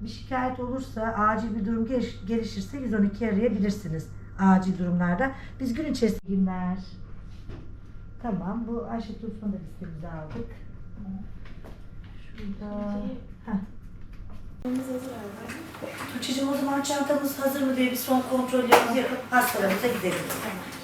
Bir şikayet olursa, acil bir durum geliş- gelişirse 112 arayabilirsiniz. Acil durumlarda. Biz gün içerisinde günler. Tamam, bu Ayşe Tufan'ı da listemize aldık. Şurada. Heh. Tuğçe'cim o zaman çantamız hazır mı diye bir son kontrollerimizi yapıp hastalarımıza gidelim. Solda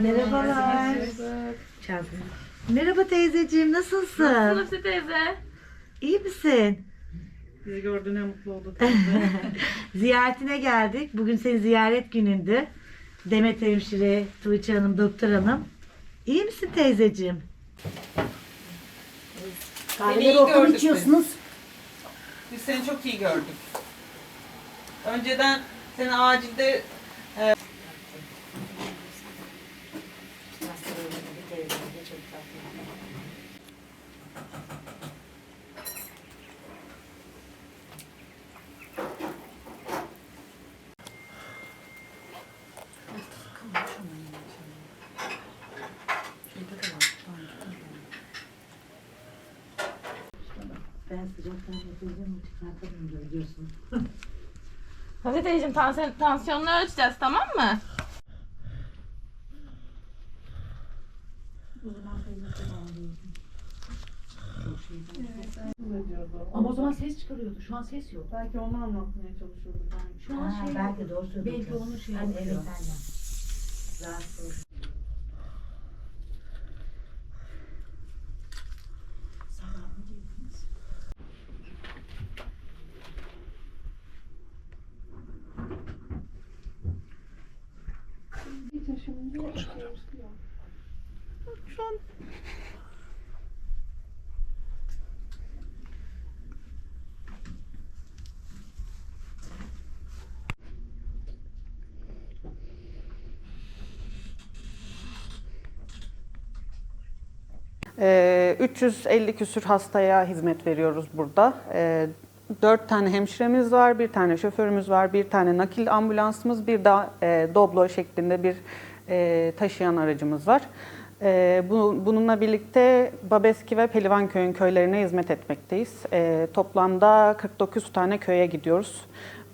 Merhabalar. Merhaba teyzeciğim, nasılsın? Nasılsın teyze? İyi misin? Bizi gördüğüne mutlu olduk. Ziyaretine geldik. Bugün senin ziyaret günündü. Demet Hemşire, Tuğçe Hanım, Doktor Hanım. İyi misin teyzeciğim? Kahveleri okum içiyorsunuz. Biz seni çok iyi gördük. Önceden seni acilde Ben sıcaktan yapacağım. Çıkartamıyorum da biliyorsun. Hadi teyzeciğim tansiyon, tansiyonunu ölçeceğiz tamam mı? Ama o zaman ses çıkarıyordu. Şu an ses yok. belki onu anlatmaya çalışıyorduk. Ben. Şu an Ha, şey belki doğru söylüyorsun. Belki onu şey Hani yapıyor. Evet aynen. Rahatsız. Ee, 350 küsür hastaya hizmet veriyoruz burada. Ee, 4 tane hemşiremiz var, bir tane şoförümüz var, bir tane nakil ambulansımız, bir de e, doblo şeklinde bir e, taşıyan aracımız var. E, bu, bununla birlikte Babeski ve Pelivanköy'ün köylerine hizmet etmekteyiz. E, toplamda 49 tane köye gidiyoruz.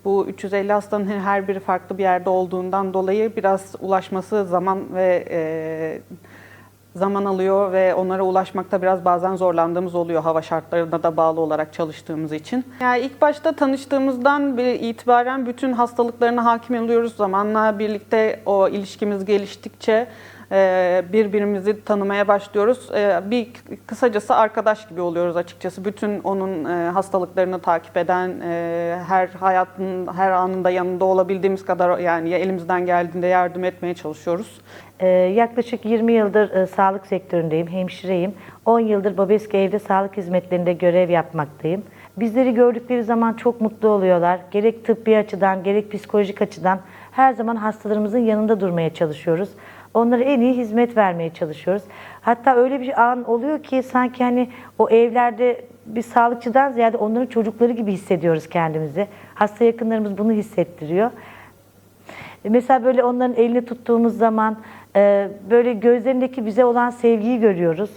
Bu 350 hastanın her biri farklı bir yerde olduğundan dolayı biraz ulaşması zaman ve e, zaman alıyor ve onlara ulaşmakta biraz bazen zorlandığımız oluyor hava şartlarına da bağlı olarak çalıştığımız için. Yani ilk başta tanıştığımızdan itibaren bütün hastalıklarına hakim oluyoruz. Zamanla birlikte o ilişkimiz geliştikçe birbirimizi tanımaya başlıyoruz. E, Bir kısacası arkadaş gibi oluyoruz açıkçası. Bütün onun e, hastalıklarını takip eden, e, her hayatın her anında yanında olabildiğimiz kadar yani elimizden geldiğinde yardım etmeye çalışıyoruz. Ee, yaklaşık 20 yıldır e, sağlık sektöründeyim, hemşireyim. 10 yıldır Babeski Evde sağlık hizmetlerinde görev yapmaktayım. Bizleri gördükleri zaman çok mutlu oluyorlar. Gerek tıbbi açıdan, gerek psikolojik açıdan her zaman hastalarımızın yanında durmaya çalışıyoruz. Onlara en iyi hizmet vermeye çalışıyoruz. Hatta öyle bir an oluyor ki sanki hani o evlerde bir sağlıkçıdan ziyade onların çocukları gibi hissediyoruz kendimizi. Hasta yakınlarımız bunu hissettiriyor. E, Mesela böyle onların elini tuttuğumuz zaman e, böyle gözlerindeki bize olan sevgiyi görüyoruz.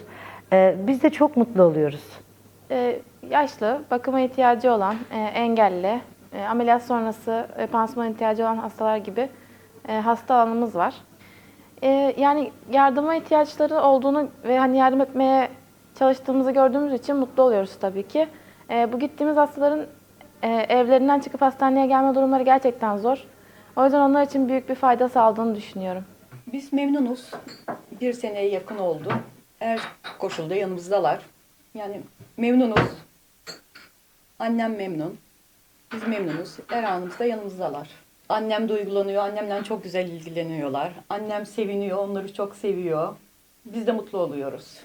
E, Biz de çok mutlu oluyoruz. Yaşlı, bakıma ihtiyacı olan, engelli, ameliyat sonrası pansuman ihtiyacı olan hastalar gibi hasta alanımız var. E, yani yardıma ihtiyaçları olduğunu ve hani yardım etmeye çalıştığımızı gördüğümüz için mutlu oluyoruz tabii ki. E, bu gittiğimiz hastaların e, evlerinden çıkıp hastaneye gelme durumları gerçekten zor. O yüzden onlar için büyük bir fayda sağladığını düşünüyorum. Biz memnunuz. Bir seneye yakın oldu. Her koşulda yanımızdalar. Yani memnunuz. Annem memnun. Biz memnunuz. Her anımızda yanımızdalar. Annem duygulanıyor. Annemden çok güzel ilgileniyorlar. Annem seviniyor. Onları çok seviyor. Biz de mutlu oluyoruz.